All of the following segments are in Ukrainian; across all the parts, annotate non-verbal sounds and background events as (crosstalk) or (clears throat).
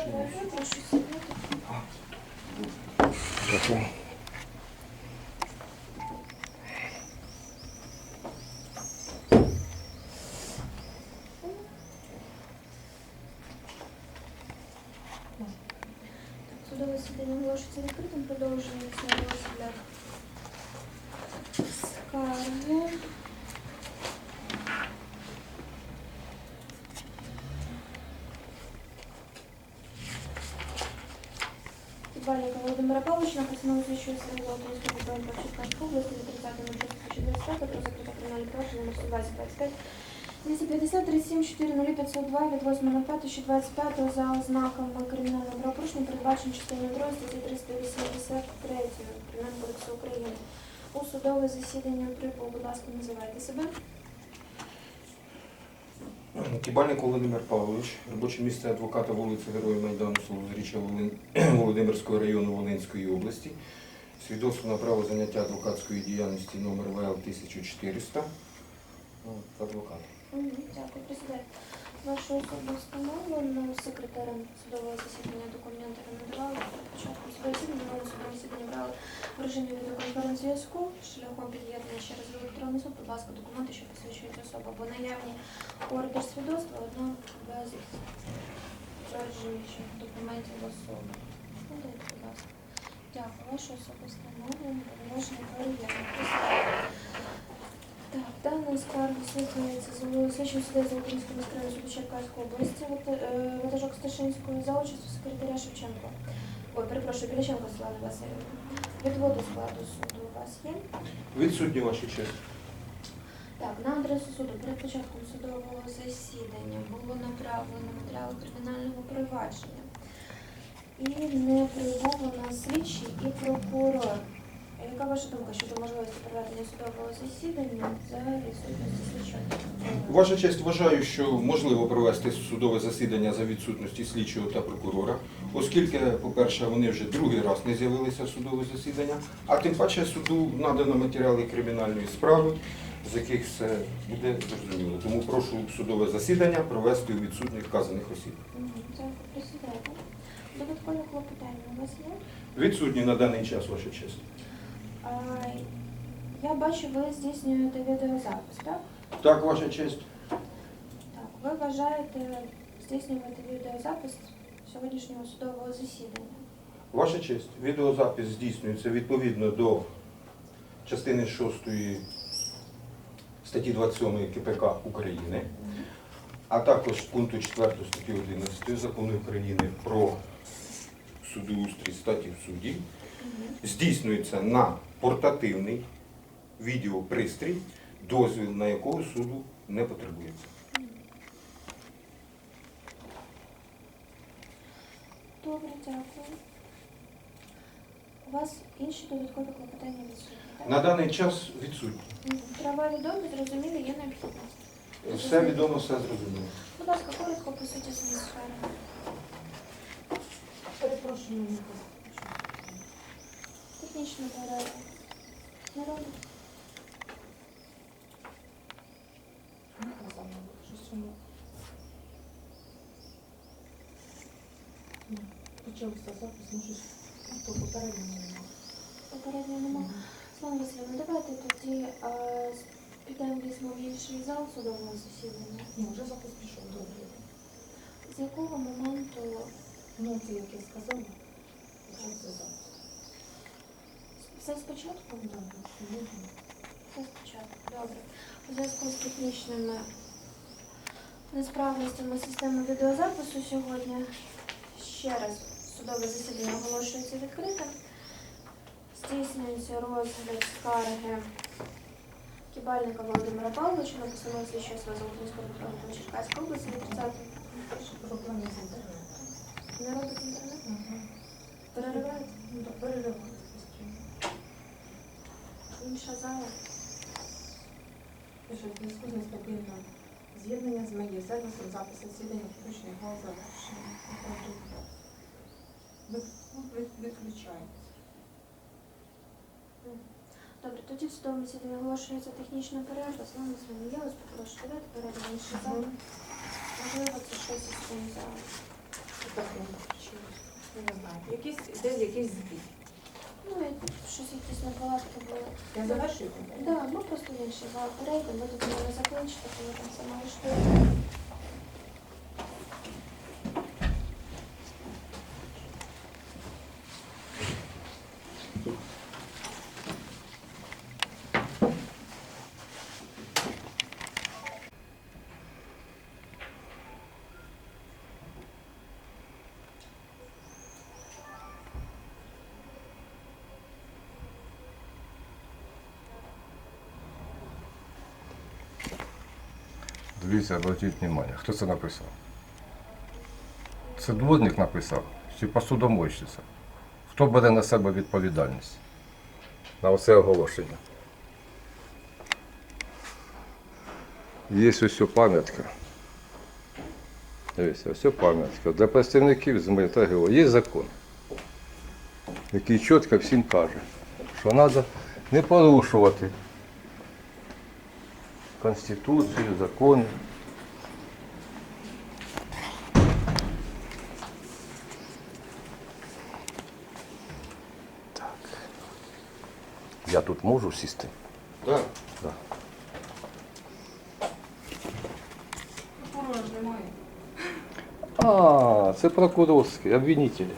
Добре, я прошу сідати. Дякую. Судове засідання оголошується відкритим, продовжується розгляд скарги. Кібальника Володимира Павловича на постанову слідчої сили Володимирського ППМ Черкаської області від 30.06.2025 про закриття кримінального провадження номер 12025 250 37 4 0 502 від 8.05.2025 за ознаками кримінального правопорушення, передбачено частиною 2 статті 383 Кримінального кодексу України. У судове засідання прибув, будь ласка, називайте себе. Кібальник Володимир Павлович, робоче місце адвоката вулиці Героїв Майдану, село (clears throat) Володимирського району Волинської області. Свідоцтво на право заняття адвокатської діяльності номер ВЛ 1400. Адвокат. Дякую, президент. Вашу особу встановлено секретарем судового засідання документи надавали. Засідання судового засідання брали в режимі відеоконференц-зв'язку шляхом під'єднання через електронний суд. Будь ласка, документи, що посвідчують особу, бо наявні ордер свідоцтва, однак без підтверджуючих документів особи. Подайте, будь ласка. Дякую. Вашу особисте мовлення, повноваження перевірено. Так, дана скарга слухається з слідчим суддею Золотинського міськрайонного суду Черкаської області, е, ватажок Сташинської за участю секретаря Шевченко. Ой, перепрошую, Біляченко Слава Васильівна. Відводу складу суду у вас є? Відсутні ваші честь. Так, на адресу суду перед початком судового засідання було направлено матеріали кримінального провадження. І не прибув у слідчий і прокурор. Яка ваша думка щодо можливості проведення судового засідання за відсутності слідчого? Ваша честь, вважаю, що можливо провести судове засідання за відсутності слідчого та прокурора, оскільки, по-перше, вони вже другий раз не з'явилися в судове засідання, а тим паче суду надано матеріали кримінальної справи, з яких все буде зрозуміло. Тому прошу судове засідання провести у відсутніх вказаних осіб. Дякую, присідайте. Додаткові клопотання у вас є? Відсутні на даний час, ваша честь. Я бачу, ви здійснюєте відеозапис, так? Так, ваша честь. Так, ви бажаєте здійснювати відеозапис сьогоднішнього судового засідання. Ваша честь, відеозапис здійснюється відповідно до частини 6 статті 27 КПК України, а також пункту 4 статті 11 Закону України про судоустрій статі в суді, здійснюється на портативний відеопристрій, дозвіл на якого суду не потребується. Добре, дякую. У вас інші додаткові клопотання відсутні, так? На даний час відсутні. Права відомі, зрозумілі, є необхідність. Все відомо, все зрозуміло. Будь ласка, коротко по суті свої сфери. Перепрошую, не Технічна перерва. Народу. Почався запис, може, то попередньо немає. Попередньо нема. Слава Васильівна, давайте тоді а, підемо візьмемо в інший зал судового засідання. Ні, вже запис пішов, добре. З якого моменту Ну, це як я сказала, почався запис. Все спочатку? Добре. Все спочатку. Добре. У зв'язку з технічними несправностями системи відеозапису сьогодні ще раз судове засідання оголошується відкритим. Здійснюється розгляд скарги Кібальника Володимира Павловича на постанову слідчого з Золотинського району Черкаської області від 30 Проблеми з інтернетом. не робить інтернет. Переривається. Інша зала. Пише, в зв'язку з нестабільним з'єднання з моєю сервісом запис засідання публічний гол завершений. Ви- ну, ви- Виключається. Добре, тоді в судовому засіданні оголошується технічна перерва. Слава Васильівна, я вас попрошу, давайте перейдемо в інший зал. Можливо, це щось із цим залом. Не знаю. Якийсь десь якийсь збій. Ну, щось якісь неполадки були. Я завершую. Да, ну просто інші. перейдемо, ви тут мене закінчити, коли там сама штука. Дивіться, обратіть увагу, хто це написав? Це дворник написав чи посудомойщиця? Хто бере на себе відповідальність на оце оголошення? Є ось пам'ятка. Дивіться, ось пам'ятка. Для представників ЗМИ та ГО є закон, який чітко всім каже, що треба не порушувати Конституцію, закони. Так. Я тут можу сісти? Так. Прокурора ж немає. А, це прокурорські, обвинителі.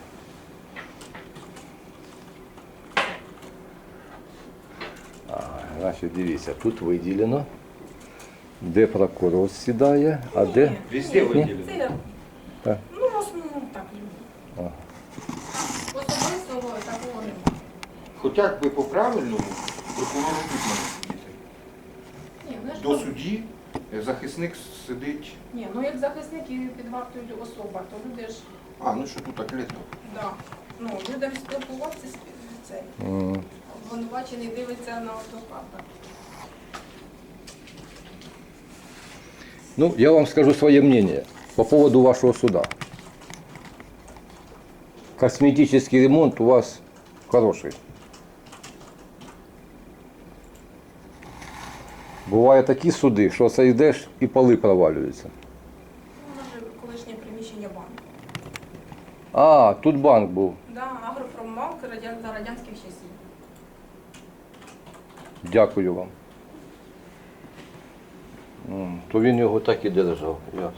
А, значить, дивіться, тут виділено, Де прокурор сідає, а де. Везде Ні, виділено. Це я. Так. Ну, в основному так. Ага. Особистого такого немає. Хоча б по правильному прокурору тут має сидіти. Ні, ну, я ж До кажу. судді е, захисник сидить. Ні, ну як захисник і під вартою особа, то люди ж, А, ну що тут так літо. да. Ну, людям спілкуватися з цей. М. Обвинувачений дивиться на адвоката. Ну, я вам скажу свое мнение по поводу вашего суда. Косметический ремонт у вас хороший. Буває такі суди, що це йдеш і поли провалюються. Ну, може, колишнє приміщення банку. А, тут банк був. Да, агропромбанк радян... за радянських часів. Дякую вам. М, То він його так і держав. Ясно.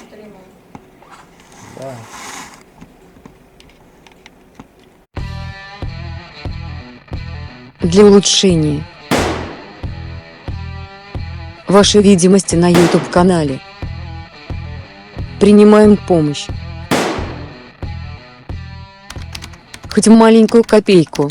Підтримуємо. Да. для улучшения вашей видимости на YouTube-канале. Принимаем помощь. Хоть маленькую копейку.